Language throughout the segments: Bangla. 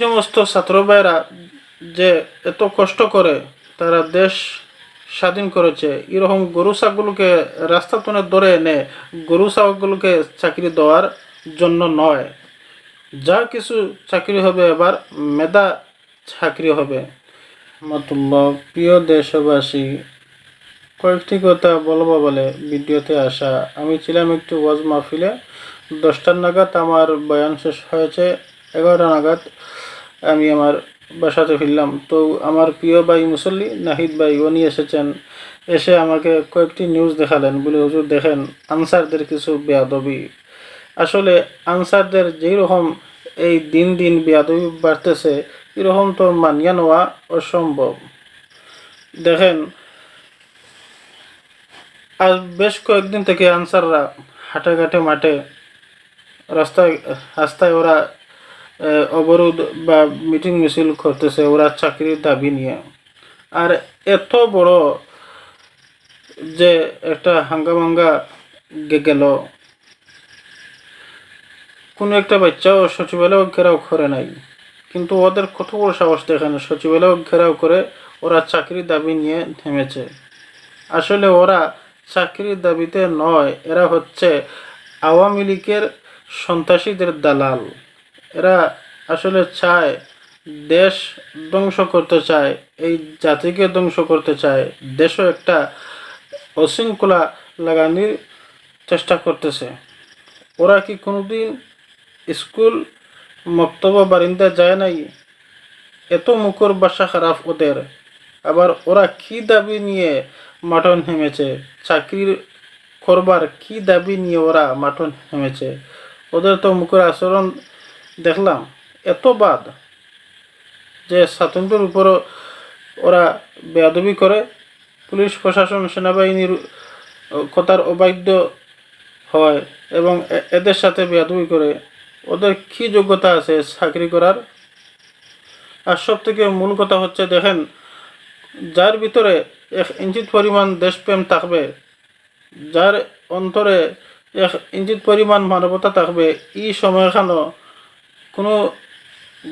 সমস্ত ছাত্র ভাইরা যে এত কষ্ট করে তারা দেশ স্বাধীন করেছে, এরকম গরু ছাগলকে রাস্তা তুলে ধরে এনে গরু ছাগলকে চাকরি দেওয়ার জন্য নয়। যা কিছু চাকরি হবে এবার মেধা চাকরি হবে। রহমতুল্লাহ প্রিয় দেশবাসী, কয়েকটি কথা বলব বলে ভিডিওতে আসা। আমি ছিলাম একটু ওয়াজ মাহফিলে। দশটার নাগাদ আমার বয়ান শেষ হয়েছে। এগারোটা নাগাদ আমি আমার বাসাতে ফিরলাম। তো আমার প্রিয় ভাই মুসল্লি নাহিদ ভাই, উনি এসেছেন। এসে আমাকে কয়েকটি নিউজ দেখালেন। বলে, হুজুর, দেখেন, আনসারদের কিছু বেয়াদবি। আসলে আনসারদের যেই রকম এই দিন দিন বেয়াদবি বাড়তেছে, এরকম তো মানিয়ে নেওয়া অসম্ভব। দেখেন আর বেশ কয়েকদিন থেকে আনসাররা হাটে ঘাটে মাঠে রাস্তায় রাস্তায় ওরা অবরোধ বা মিটিং মিছিল করতেছে, ওরা চাকরির দাবি নিয়ে। আর এত বড় যে একটা হাঙ্গামাঙ্গা গেল। কোনো একটা বাচ্চাও সচিবালয় ঘেরাও করে নাই। কিন্তু ওদের কত বড় সাহস দেখেন, সচিবালয় ঘেরাও করে ওরা চাকরির দাবি নিয়ে থেমেছে। আসলে ওরা চাকরির দাবিতে নয়, এরা হচ্ছে আওয়ামী লীগের সন্ত্রাসীদের দালাল। এরা আসলে চায় দেশ ধ্বংস করতে চায়, এই জাতিকে ধ্বংস করতে চায়। দেশও একটা অশৃঙ্খলা লাগানোর চেষ্টা করতেছে। ওরা কি কোনোদিন স্কুল মক্তব্য বারিন্দা যায় নাই? এত মুখর বাসা খারাপ ওদের। আবার ওরা কি দাবি নিয়ে মাঠন হেমেছে চাকরির করবার কি দাবি নিয়ে ওরা মাঠন হেমেছে ওদের তো মুখের আচরণ দেখলাম, এত বাদ যে স্বাতন্ত্র্যের উপরও ওরা বেয়াদবি করে। পুলিশ, প্রশাসন, সেনাবাহিনীর কথার অবাধ্য হয় এবং এদের সাথে বেয়াদবি করে। ওদের কি যোগ্যতা আছে চাকরি করার? আর সব থেকে মূল কথা হচ্ছে, দেখেন, যার ভিতরে এক ইঞ্চিত পরিমাণ দেশপ্রেম থাকবে, যার অন্তরে এক ইঞ্চিত পরিমাণ মানবতা থাকবে, এই সময়খানো কোনো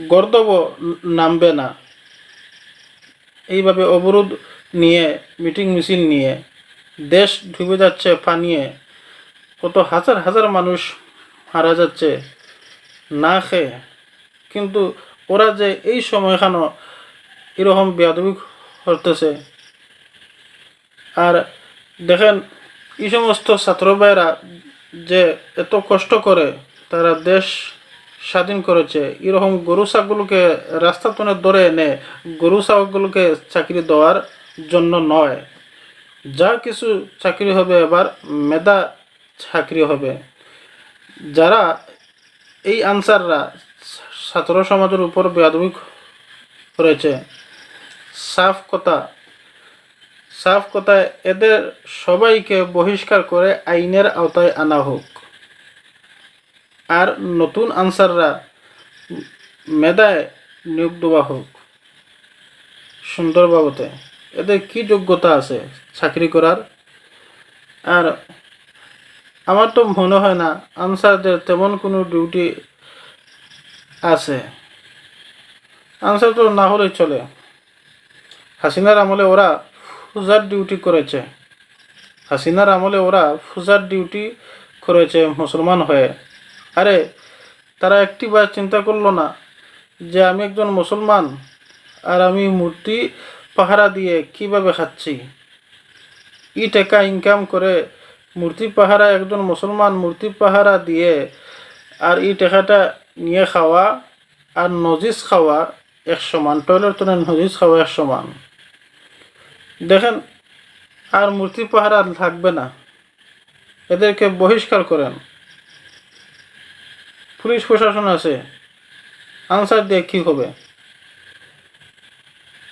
গর্দব নামবে না। এইভাবে অবরোধ নিয়ে, মিটিং মিছিল নিয়ে, দেশ ডুবে যাচ্ছে, পানিয়ে। কত হাজার হাজার মানুষ মারা যাচ্ছে, না খেয়ে। কিন্তু ওরা যে এই সময়খানো এরকম বেয়াদবি করতেছে। আর দেখেন, এই সমস্ত ছাত্র ভাইরা যে এত কষ্ট করে তারা দেশ স্বাধীন করেছে। এরকম গরু ছাগলকে রাস্তা তুলে ধরে এনে গরু ছাগলকে চাকরি দেওয়ার জন্য নয়। যা কিছু চাকরি হবে, এবার মেধা চাকরি হবে। যারা এই আনসাররা ছাত্র সমাজের উপর বেয়াদবি করেছে। সাফ কথা সাফ কথা, এদের সবাইকে বহিষ্কার করে আইনের আওতায় আনা হোক। আর নতুন আনসাররা মেধায় নিয়োগ দেওয়া হোক সুন্দর বাবতে। এদের কি যোগ্যতা আছে চাকরি করার? আর আমার তো মনে হয় না আনসারদের তেমন কোনো ডিউটি আছে। আনসার তো না হলেই চলে। হাসিনার আমলে ওরা ফুজার ডিউটি করেছে। হাসিনার আমলে ওরা ফুজার ডিউটি করেছে মুসলমান হয়ে। আরে, তারা একটি বার চিন্তা করল না যে আমি একজন মুসলমান আর আমি মূর্তি পাহারা দিয়ে কীভাবে খাচ্ছি। ই টাকা ইনকাম করে মূর্তি পাহারা, একজন মুসলমান মূর্তি পাহারা দিয়ে আর এই টাকাটা নিয়ে খাওয়া আর নজিস খাওয়া এক সমান, টয়লেট তো নজিস খাওয়া এক সমান। দেখেন, আর মূর্তি পাহারা থাকবে না। এদেরকে বহিষ্কার করেন। পুলিশ প্রশাসন আছে। আনসার দিয়ে কী হবে?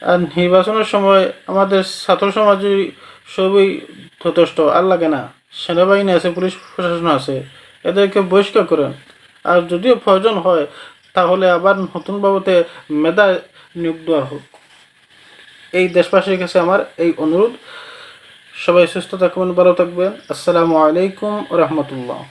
আর নির্বাচনের সময় আমাদের ছাত্র সমাজই সবই যথেষ্ট, আর লাগে না। সেনাবাহিনী আছে, পুলিশ প্রশাসন আছে, এদেরকে বহিষ্কার করেন। আর যদিও প্রয়োজন হয়, তাহলে আবার নতুন বাবদে মেধা নিয়োগ দেওয়া হোক। এই দেশবাসীর কাছে আমার এই অনুরোধ। সবাই সুস্থ থাকবেন ভালো থাকবেন। আসসালামু আলাইকুম রহমতুল্লাহ।